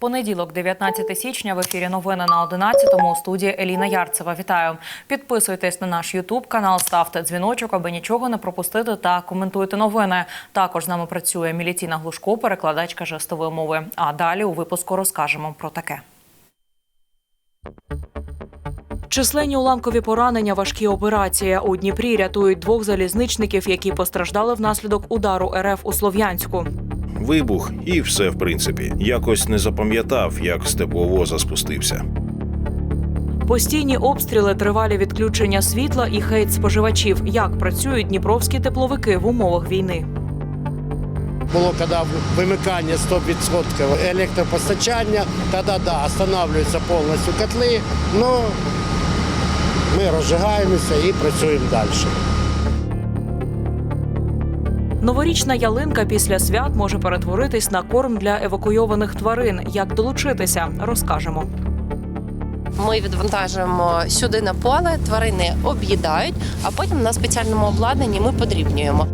Понеділок, 19 січня, в ефірі новини на 11-му у студії Еліна Ярцева. Вітаю. Підписуйтесь на наш Ютуб канал, ставте дзвіночок, аби нічого не пропустити та коментуйте новини. Також з нами працює Мілітіна Глушко, перекладачка жестової мови. А далі у випуску розкажемо про таке. Численні уламкові поранення, важкі операції. У Дніпрі рятують двох залізничників, які постраждали внаслідок удару РФ у Слов'янську. Вибух і все в принципі. Якось не запам'ятав, як з тепловоза спустився. Постійні обстріли, тривалі відключення світла і хейт споживачів. Як працюють дніпровські тепловики в умовах війни? Було коли вимикання 100% електропостачання, тоді да, останавливаються повністю котли, ну ми розжигаємося і працюємо далі. Новорічна ялинка після свят може перетворитись на корм для евакуйованих тварин. Як долучитися, розкажемо. Ми відвантажуємо сюди на поле, тварини об'їдають, а потім на спеціальному обладнанні ми подрібнюємо.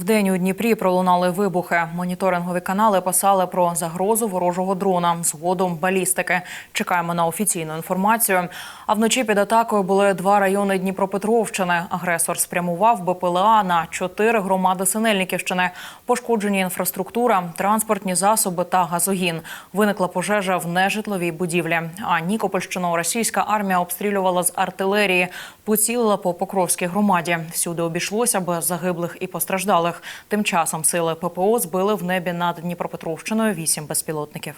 Вдень у Дніпрі пролунали вибухи. Моніторингові канали писали про загрозу ворожого дрона. Згодом балістики. Чекаємо на офіційну інформацію. А вночі під атакою були два райони Дніпропетровщини. Агресор спрямував БПЛА на чотири громади Синельниківщини. Пошкоджені інфраструктура, транспортні засоби та газогін. Виникла пожежа в нежитловій будівлі. А Нікопольщину російська армія обстрілювала з артилерії, поцілила по Покровській громаді. Всюди обійшлося без загиблих і постраждалих. Тим часом сили ППО збили в небі над Дніпропетровщиною вісім безпілотників.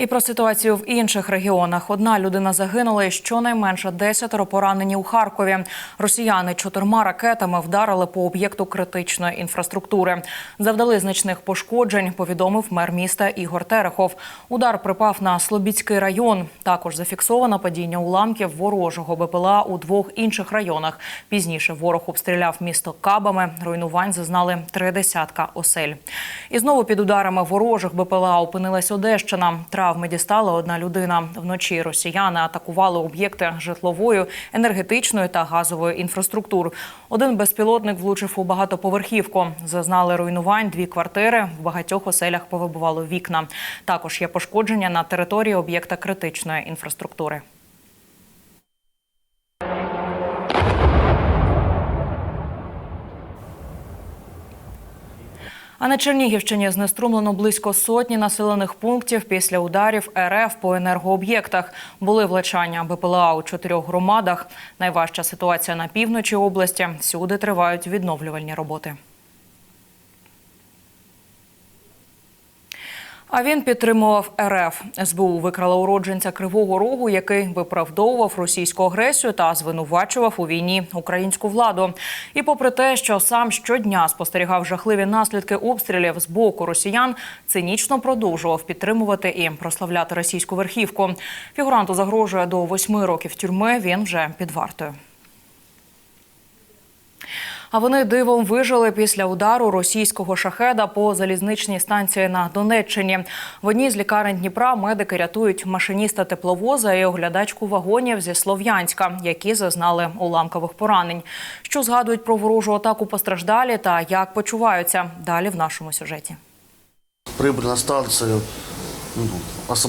І про ситуацію в інших регіонах. Одна людина загинула і щонайменше десятеро поранені у Харкові. Росіяни чотирма ракетами вдарили по об'єкту критичної інфраструктури. Завдали значних пошкоджень. Повідомив мер міста Ігор Терехов. Удар припав на Слобідський район. Також зафіксовано падіння уламків ворожого БПЛА у двох інших районах. Пізніше ворог обстріляв місто кабами. Руйнувань зазнали три десятка осель. І знову під ударами ворожих БПЛА опинилась Одещина. Травми дістала одна людина. Вночі росіяни атакували об'єкти житлової, енергетичної та газової інфраструктур. Один безпілотник влучив у багатоповерхівку. Зазнали руйнувань дві квартири. В багатьох оселях повибувало вікна. Також є пошкодження на території об'єкта критичної інфраструктури. А на Чернігівщині знеструмлено близько сотні населених пунктів після ударів РФ по енергооб'єктах. Були влучання БПЛА у чотирьох громадах. Найважча ситуація на півночі області. Всюди тривають відновлювальні роботи. А він підтримував РФ. СБУ викрала уродженця Кривого Рогу, який виправдовував російську агресію та звинувачував у війні українську владу. І попри те, що сам щодня спостерігав жахливі наслідки обстрілів з боку росіян, цинічно продовжував підтримувати і прославляти російську верхівку. Фігуранту загрожує до восьми років тюрми. Він вже під вартою. А вони дивом вижили після удару російського шахеда по залізничній станції на Донеччині. В одній з лікарень Дніпра медики рятують машиніста тепловоза і оглядачку вагонів зі Слов'янська, які зазнали уламкових поранень. Що згадують про ворожу атаку постраждалі та як почуваються далі в нашому сюжеті. Прибули на станцію.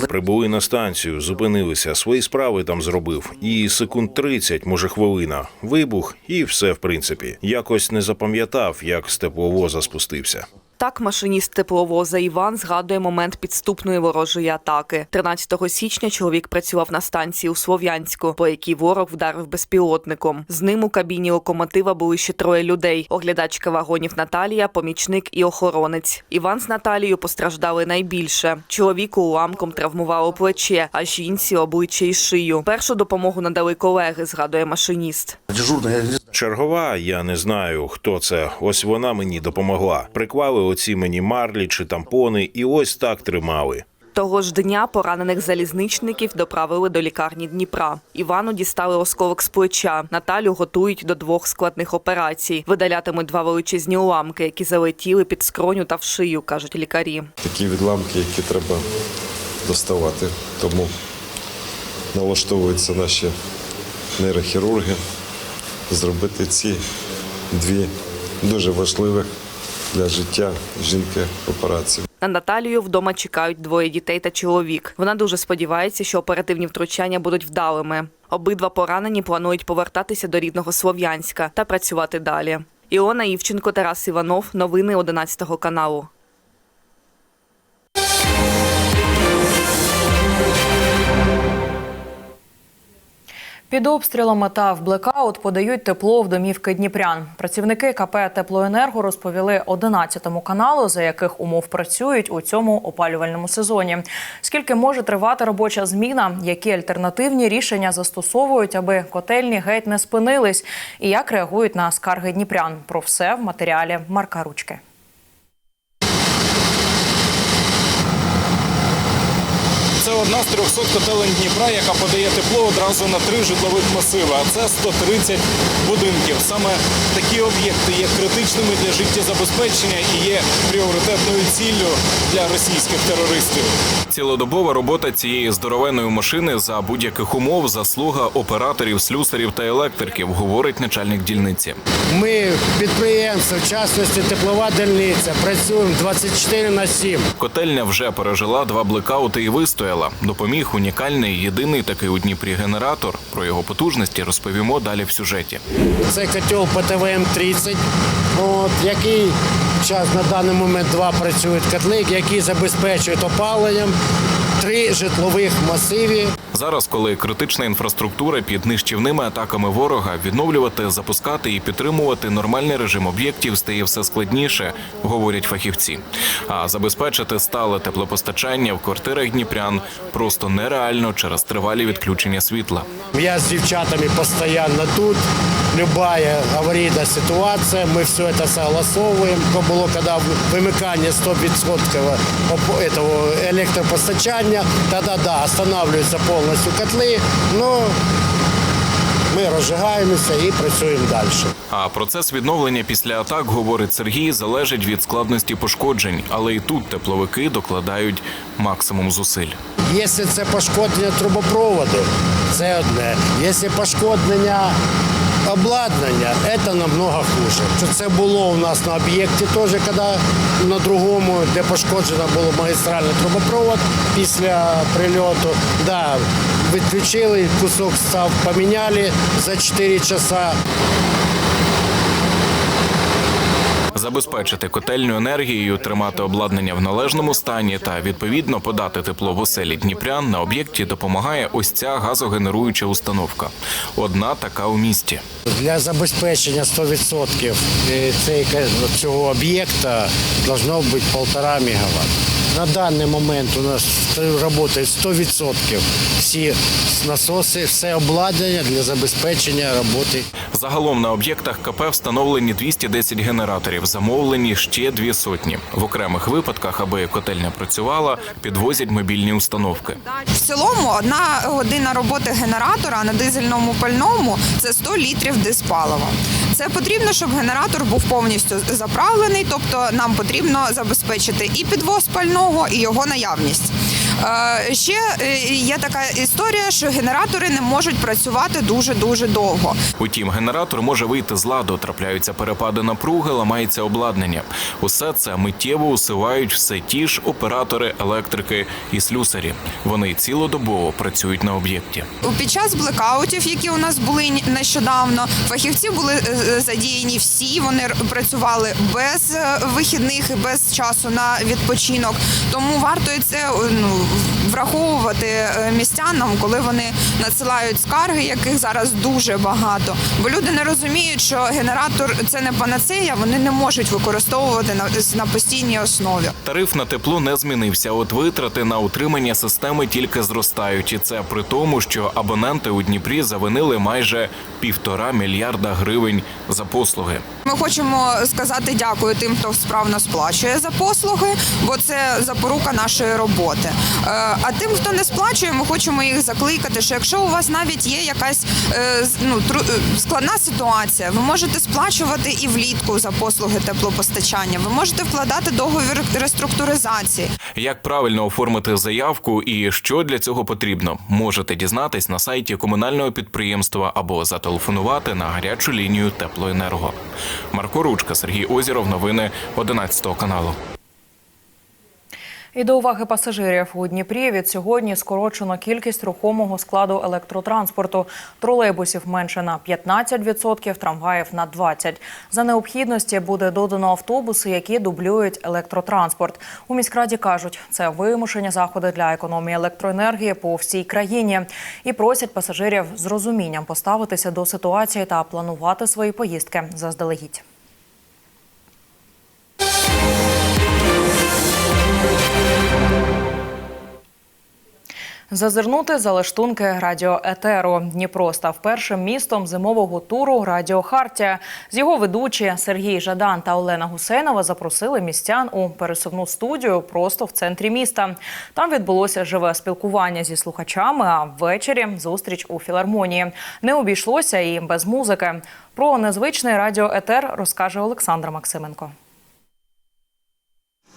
Прибули на станцію, зупинилися, свої справи там зробив. І секунд 30, може хвилина. Вибух, і все в принципі. Якось не запам'ятав, як з тепловоза спустився. Так, машиніст тепловоза Іван згадує момент підступної ворожої атаки. 13 січня чоловік працював на станції у Слов'янську, по якій ворог вдарив безпілотником. З ним у кабіні локомотива були ще троє людей: оглядачка вагонів Наталія, помічник і охоронець. Іван з Наталією постраждали найбільше. Чоловіку уламком травмувало плече, а жінці обличчя і шию. Першу допомогу надали колеги, згадує машиніст. дежурний, я не знаю, Чергова, я не знаю, хто це. Ось вона мені допомогла. Приклали оці мені марлі чи тампони, і ось так тримали. Того ж дня поранених залізничників доправили до лікарні Дніпра. Івану дістали осколок з плеча. Наталю готують до двох складних операцій. Видалятимуть два величезні уламки, які залетіли під скроню та в шию, кажуть лікарі. такі відламки, які треба доставати. Тому налаштовуються наші нейрохірурги зробити ці дві дуже важливих для життя жінки операції. На Наталію вдома чекають двоє дітей та чоловік. Вона дуже сподівається, що оперативні втручання будуть вдалими. Обидва поранені планують повертатися до рідного Слов'янська та працювати далі. Іона Івченко, Тарас Іванов. Новини 11 каналу. Під обстрілами та в блекаут подають тепло в домівки дніпрян. Працівники КП Теплоенерго розповіли 11 каналу, за яких умов працюють у цьому опалювальному сезоні. Скільки може тривати робоча зміна, які альтернативні рішення застосовують, аби котельні геть не спинились, і як реагують на скарги дніпрян. Про все в матеріалі Марка Ручки. Одна з 300 котелень Дніпра, яка подає тепло одразу на три житлових масиви. А це 130 будинків. Саме такі об'єкти є критичними для життєзабезпечення і є пріоритетною ціллю для російських терористів. Цілодобова робота цієї здоровенної машини за будь-яких умов заслуга операторів, слюсарів та електриків, говорить начальник дільниці. Ми підприємство, в частності теплова дільниця, працюємо 24 на 7. Котельня вже пережила два блекаути і вистояла. Допоміг унікальний єдиний такий у Дніпрі генератор. Про його потужності розповімо далі в сюжеті. Це котел ПТВМ-30, от, який зараз на даний момент два працюють котли, які забезпечують опаленням три житлових масиві. Зараз, коли критична інфраструктура під нищівними атаками ворога, відновлювати, запускати і підтримувати нормальний режим об'єктів стає все складніше, говорять фахівці. А забезпечити стале теплопостачання в квартирах дніпрян просто нереально через тривалі відключення світла. Я з дівчатами постійно тут. Любая аварійна ситуація, ми все це согласовуємо. Бо було, коли вимикання 100% оп- этого електропостачання, тоді да, останавливаються повністю котли, ну ми розжигаємося і працюємо далі. А процес відновлення після атак, говорить Сергій, залежить від складності пошкоджень, але і тут тепловики докладають максимум зусиль. Якщо це пошкодження трубопроводу, це одне. Якщо пошкодження обладнання, це намного хуже. Це було у нас на об'єкті теж, коли на другому, де пошкоджено було магістральний трубопровод після прильоту. Да, відключили, кусок став, поміняли за 4 часа. Забезпечити котельню енергією, тримати обладнання в належному стані та відповідно подати тепло в оселі Дніпрян на об'єкті допомагає ось ця газогенеруюча установка. Одна така у місті. Для забезпечення 100% цього об'єкта должно бути 1,5 МВт. На даний момент у нас працює 100% всі насоси, все обладнання для забезпечення роботи. Загалом на об'єктах КП встановлені 210 генераторів, замовлені ще дві сотні. В окремих випадках, аби котельня працювала, підвозять мобільні установки. В цілому одна година роботи генератора на дизельному пальному це 100 літрів диспалива. Це потрібно, щоб генератор був повністю заправлений, тобто нам потрібно забезпечити і підвоз пального, і його наявність. Е, Ще е, є така історія, що генератори не можуть працювати дуже дуже довго. Утім, генератор може вийти з ладу, трапляються перепади напруги, ламається обладнання. Усе це миттєво усивають все ті ж оператори, електрики і слюсарі. Вони цілодобово працюють на об'єкті. Під час блекаутів, які у нас були нещодавно, фахівці були е, задіяні всі. Вони працювали без е, вихідних і без часу на відпочинок. Тому варто це ну, враховувати е, містянам, коли вони надсилають скарги, яких зараз дуже багато. Бо люди не розуміють, що генератор це не панацея, вони не можуть використовувати на, на постійній основі. Тариф на тепло не змінився. От витрати на утримання системи тільки зростають, і це при тому, що абоненти у Дніпрі завинили майже півтора мільярда гривень за послуги. Ми хочемо сказати дякую тим, хто справно сплачує за послуги, бо це запорука нашої роботи. А А тим, хто не сплачує, ми хочемо їх закликати, що якщо у вас навіть є якась е, ну, е, складна ситуація, ви можете сплачувати і влітку за послуги теплопостачання. Ви можете вкладати договір реструктуризації. Як правильно оформити заявку і що для цього потрібно, можете дізнатись на сайті комунального підприємства або зателефонувати на гарячу лінію Теплоенерго. Марко Ручка, Сергій Озіров, новини 11 каналу. І до уваги пасажирів у Дніпрі від сьогодні скорочено кількість рухомого складу електротранспорту. Тролейбусів менше на 15%, трамваїв на 20%. За необхідності буде додано автобуси, які дублюють електротранспорт. У міськраді кажуть, це вимушені заходи для економії електроенергії по всій країні і просять пасажирів з розумінням поставитися до ситуації та планувати свої поїздки заздалегідь. Зазирнути за лаштунки радіоетеру. Дніпро став першим містом зимового туру Радіо Хартія. З його ведучі Сергій Жадан та Олена Гусейнова запросили містян у пересувну студію просто в центрі міста. Там відбулося живе спілкування зі слухачами. А ввечері зустріч у філармонії. Не обійшлося і без музики. Про незвичний радіоетер розкаже Олександр Максименко.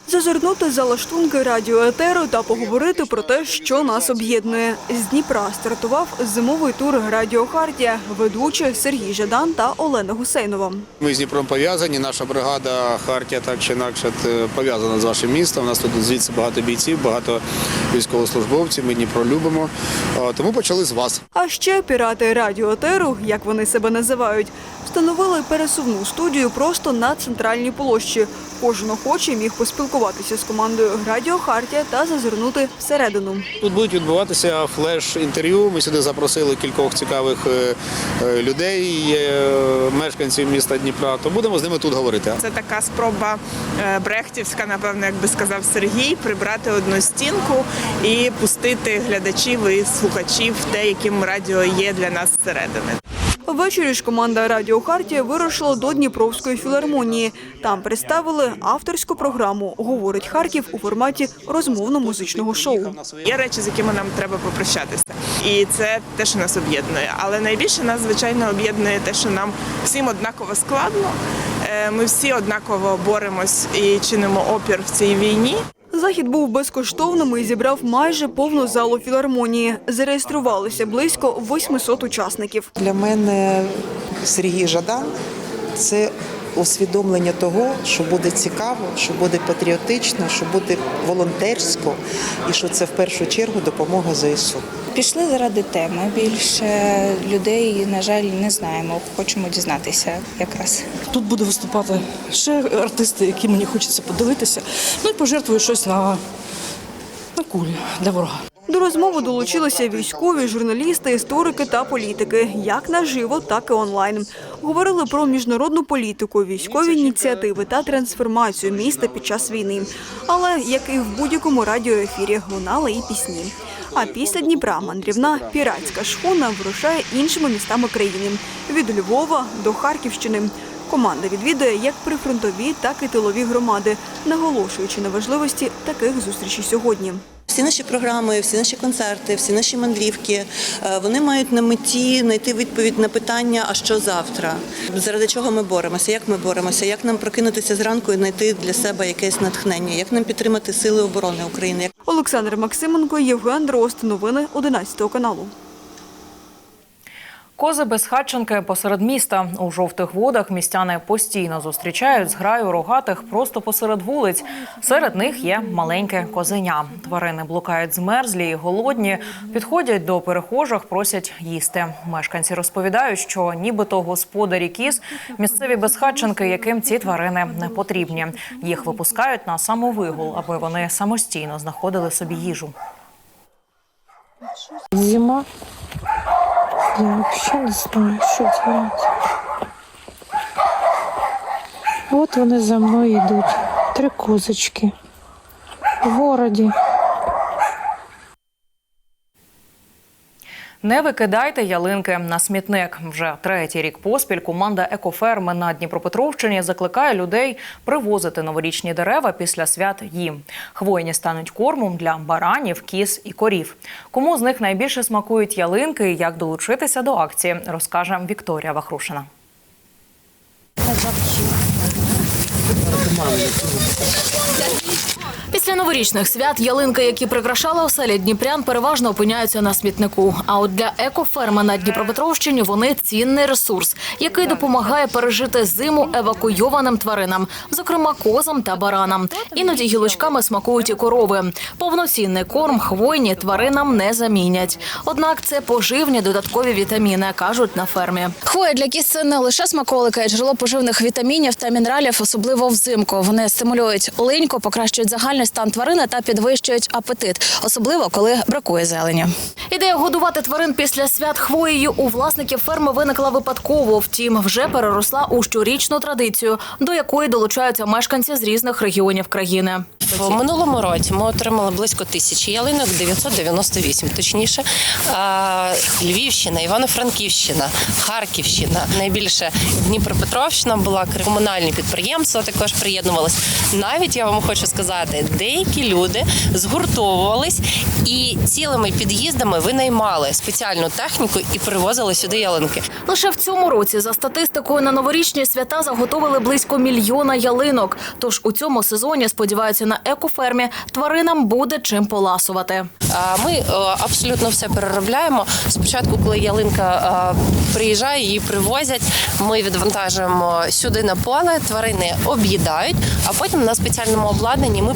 Зазирнути за лаштунки радіоетеру та поговорити про те, що нас об'єднує. З Дніпра стартував зимовий тур Радіо Хартія, ведучі Сергій Жадан та Олена Гусейнова. Ми з Дніпром пов'язані. Наша бригада Хартія так чи інакше пов'язана з вашим містом. У нас тут звідси багато бійців, багато військовослужбовців. Ми Дніпро любимо. Тому почали з вас. А ще пірати радіоетеру, як вони себе називають, встановили пересувну студію просто на центральній площі. Кожен охочий міг поспілкуватися з командою Радіо Хартія та зазирнути всередину. Тут будуть відбуватися флеш-інтерв'ю. Ми сюди запросили кількох цікавих е, е, людей, е, мешканців міста Дніпра. То будемо з ними тут говорити. Це така спроба брехтівська, напевно, як би сказав Сергій, прибрати одну стінку і пустити глядачів і слухачів те, яким радіо є для нас зсередини. Ввечері ж команда Радіо Хартія вирушила до Дніпровської філармонії. Там представили авторську програму Говорить Харків у форматі розмовно-музичного шоу. Є речі, з якими нам треба попрощатися, і це те, що нас об'єднує. Але найбільше нас звичайно об'єднує те, що нам всім однаково складно. Е, Ми всі однаково боремось і чинимо опір в цій війні. Захід був безкоштовним і зібрав майже повну залу філармонії. Зареєструвалися близько 800 учасників. Для мене Сергій Жадан це усвідомлення того, що буде цікаво, що буде патріотично, що буде волонтерсько, і що це в першу чергу допомога ЗСУ. Пішли заради теми. Більше людей, на жаль, не знаємо. Хочемо дізнатися якраз. Тут буде виступати ще артисти, які мені хочеться подивитися. Ну і пожертвую щось на, на кулі для ворога. До розмови долучилися військові, журналісти, історики та політики, як наживо, так і онлайн. Говорили про міжнародну політику, військові ініціативи та трансформацію міста під час війни. Але як і в будь-якому радіоефірі, лунали і пісні. А після Дніпра мандрівна піратська шхуна вирушає іншими містами країни від Львова до Харківщини. Команда відвідує як прифронтові, так і тилові громади, наголошуючи на важливості таких зустрічей сьогодні. Всі наші програми, всі наші концерти, всі наші мандрівки е, вони мають на меті знайти відповідь на питання, а що завтра, заради чого ми боремося, як ми боремося, як нам прокинутися зранку і знайти для себе якесь натхнення, як нам підтримати сили оборони України. Олександр Максименко, Євген Дрозд. Новини 11 каналу. Кози без хатченки посеред міста. У жовтих водах містяни постійно зустрічають зграю рогатих просто посеред вулиць. Серед них є маленьке козеня. Тварини блукають змерзлі і голодні, підходять до перехожих, просять їсти. Мешканці розповідають, що нібито господарі кіз місцеві безхатченки, яким ці тварини не потрібні. Їх випускають на самовигул, аби вони самостійно знаходили собі їжу. Зима. Я вообще не знаю, що делать. От вони за мною йдуть. Три козочки. В городі. Не викидайте ялинки на смітник. Вже третій рік поспіль команда екоферми на Дніпропетровщині закликає людей привозити новорічні дерева після свят їм. Хвойні стануть кормом для баранів, кіз і корів. Кому з них найбільше смакують ялинки і як долучитися до акції, розкаже Вікторія Вахрушина. Після новорічних свят ялинки, які прикрашали оселі Дніпрян, переважно опиняються на смітнику. А от для екоферми на Дніпропетровщині вони цінний ресурс, який допомагає пережити зиму евакуйованим тваринам, зокрема козам та баранам. Іноді гілочками смакують і корови. Повноцінний корм хвойні тваринам не замінять. Однак це поживні додаткові вітаміни, кажуть на фермі. Хвоя для кіс це не лише смаколика, а й джерело поживних вітамінів та мінералів, особливо взимку. Вони стимулюють линьку, покращують загальний стан тварини та підвищують апетит, особливо коли бракує зелені. Ідея годувати тварин після свят хвоєю у власників ферми виникла випадково. Втім, вже переросла у щорічну традицію, до якої долучаються мешканці з різних регіонів країни. В минулому році ми отримали близько тисячі ялинок, 998 точніше. Львівщина, Івано-Франківщина, Харківщина. Найбільше Дніпропетровщина була комунальні підприємства також приєднувались. Навіть я вам хочу сказати, деякі люди згуртовувались і цілими під'їздами винаймали спеціальну техніку і привозили сюди ялинки. Лише в цьому році, за статистикою, на новорічні свята заготовили близько мільйона ялинок. Тож у цьому сезоні сподіваються на екофермі тваринам буде чим поласувати. Ми е, абсолютно все переробляємо. Спочатку, коли ялинка е, приїжджає, її привозять. Ми відвантажуємо сюди на поле, тварини об'їдають, а потім на спеціальному обладнанні ми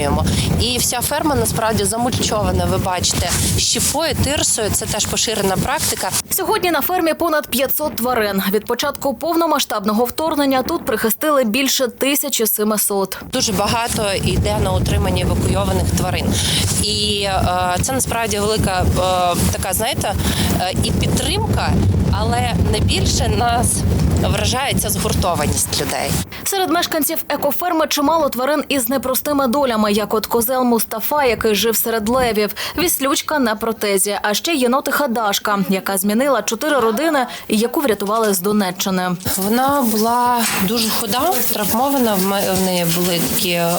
подрібнюємо. І вся ферма насправді замульчована. Ви бачите, щіпою, тирсою. Це теж поширена практика. Сьогодні на фермі понад 500 тварин. Від початку повномасштабного вторгнення тут прихистили більше 1700. Дуже багато йде на утримання евакуйованих тварин, і е, це насправді велика е, така, знаєте, е, і підтримка, але найбільше нас вражає ця згуртованість людей. Серед мешканців екоферми чимало тварин із непростими долями, як от козел Мустафа, який жив серед левів, віслючка на протезі, а ще єнотиха Дашка, яка змінила чотири родини і яку врятували з Донеччини. Вона була дуже худа, травмована. В неї були такі е,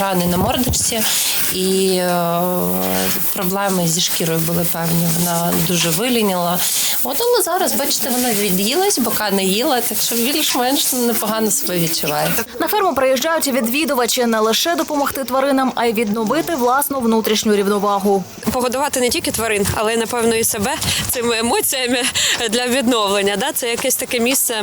рани на мордочці, і е, проблеми зі шкірою були певні. Вона дуже виліняла. От але зараз, бачите, вона від'їлась, бока не їла, так що більш-менш непогано себе відчуває. На ферму приїжджають відвідувачі не лише допомогти тваринам, а й відновити власну внутрішню рівновагу. погодувати не тільки тварин, але й напевно і себе цими емоціями для відновлення. Да? Це якесь таке місце,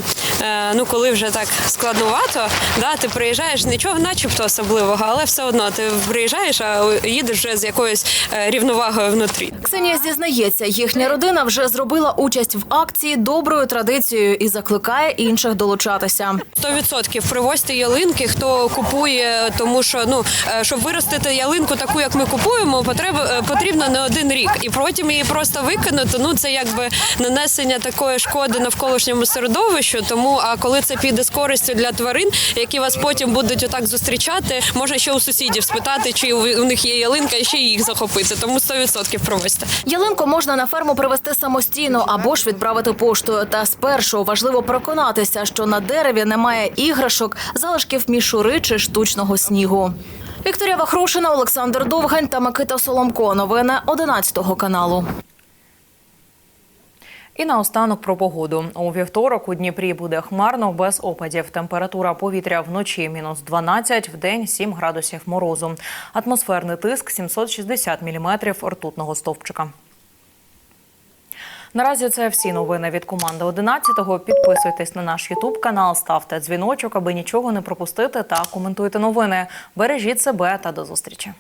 ну коли вже так складнувато, да? ти приїжджаєш нічого, начебто особливого, але все одно ти приїжджаєш, а їдеш вже з якоюсь е, рівновагою внутрі. Ксенія зізнається, їхня родина вже зробила участь в акції доброю традицією і закликає інших долучатися. 100% привозьте ялинки, хто купує, тому що ну е, щоб виростити ялинку таку, як ми купуємо, е, потрібно не один рік, і потім її просто викинути. Ну це якби нанесення такої шкоди навколишньому середовищу. Тому а коли це піде з користю для тварин, які вас потім будуть отак зустрічати, можна ще у сусідів спитати, чи у них є ялинка, і ще їх захопити. Тому 100% привозьте. Ялинку можна на ферму привезти самостійно або ж відправити поштою. Та спершу важливо переконатися, що на дереві немає іграшок, залишків мішури чи штучного снігу. Вікторія Вахрушина, Олександр Довгань та Микита Соломко. Новини 11 каналу. І наостанок про погоду. У вівторок у Дніпрі буде хмарно без опадів. Температура повітря вночі мінус 12, в день 7 градусів морозу. Атмосферний тиск 760 міліметрів ртутного стовпчика. Наразі це всі новини від команди 11-го. Підписуйтесь на наш Ютуб канал, ставте дзвіночок, аби нічого не пропустити та коментуйте новини. Бережіть себе та до зустрічі.